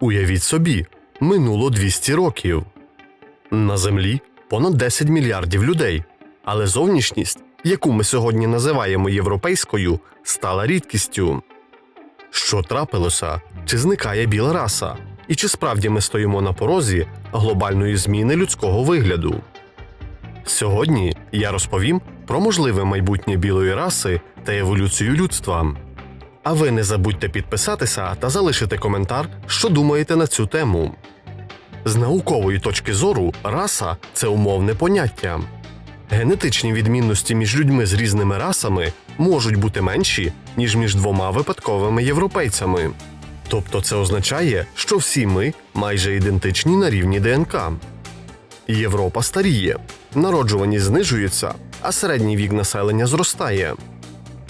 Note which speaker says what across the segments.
Speaker 1: Уявіть собі, минуло 200 років. На землі понад 10 мільярдів людей, але зовнішність, яку ми сьогодні називаємо європейською, стала рідкістю. Що трапилося? Чи зникає біла раса? І чи справді ми стоїмо на порозі глобальної зміни людського вигляду? Сьогодні я розповім про можливе майбутнє білої раси та еволюцію людства. А ви не забудьте підписатися та залишити коментар, що думаєте на цю тему. З наукової точки зору, раса це умовне поняття. Генетичні відмінності між людьми з різними расами можуть бути менші, ніж між двома випадковими європейцями. Тобто це означає, що всі ми майже ідентичні на рівні ДНК. Європа старіє, народжуваність знижується, а середній вік населення зростає.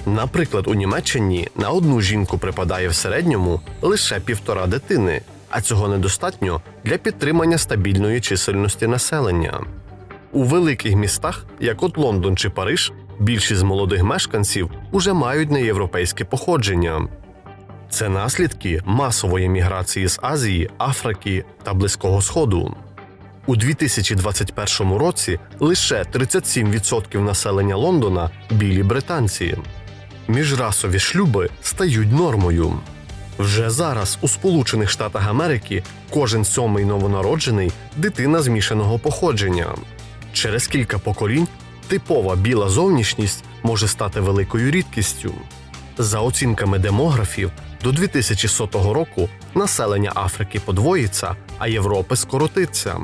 Speaker 1: Наприклад, у Німеччині на одну жінку припадає в середньому лише півтора дитини, а цього недостатньо для підтримання стабільної чисельності населення. У великих містах, як от Лондон чи Париж, більшість молодих мешканців уже мають неєвропейське походження. Це наслідки масової міграції з Азії, Африки та Близького Сходу. У 2021 році лише 37% населення Лондона білі британці. Міжрасові шлюби стають нормою. Вже зараз у Сполучених Штатах Америки кожен сьомий новонароджений дитина змішаного походження. Через кілька поколінь типова біла зовнішність може стати великою рідкістю. За оцінками демографів, до 2100 року населення Африки подвоїться, а Європи скоротиться.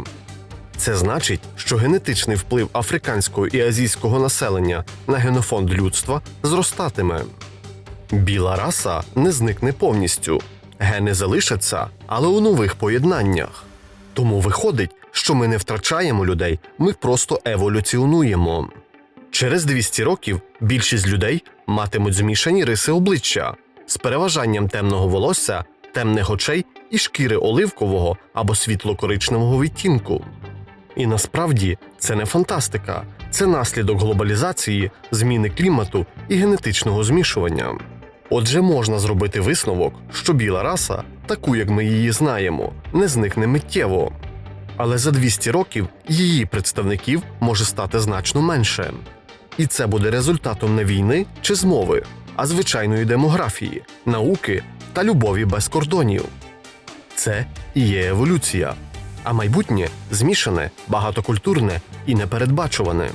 Speaker 1: Це значить, що генетичний вплив африканського і азійського населення на генофонд людства зростатиме. Біла раса не зникне повністю. Гени залишаться, але у нових поєднаннях. Тому виходить, що ми не втрачаємо людей, ми просто еволюціонуємо. Через 200 років більшість людей матимуть змішані риси обличчя з переважанням темного волосся, темних очей і шкіри оливкового або світло-коричневого відтінку. І насправді це не фантастика, це наслідок глобалізації, зміни клімату і генетичного змішування. Отже, можна зробити висновок, що біла раса, таку як ми її знаємо, не зникне миттєво. Але за 200 років її представників може стати значно менше. І це буде результатом не війни чи змови, а звичайної демографії, науки та любові без кордонів. Це і є еволюція, а майбутнє змішане, багатокультурне і непередбачуване.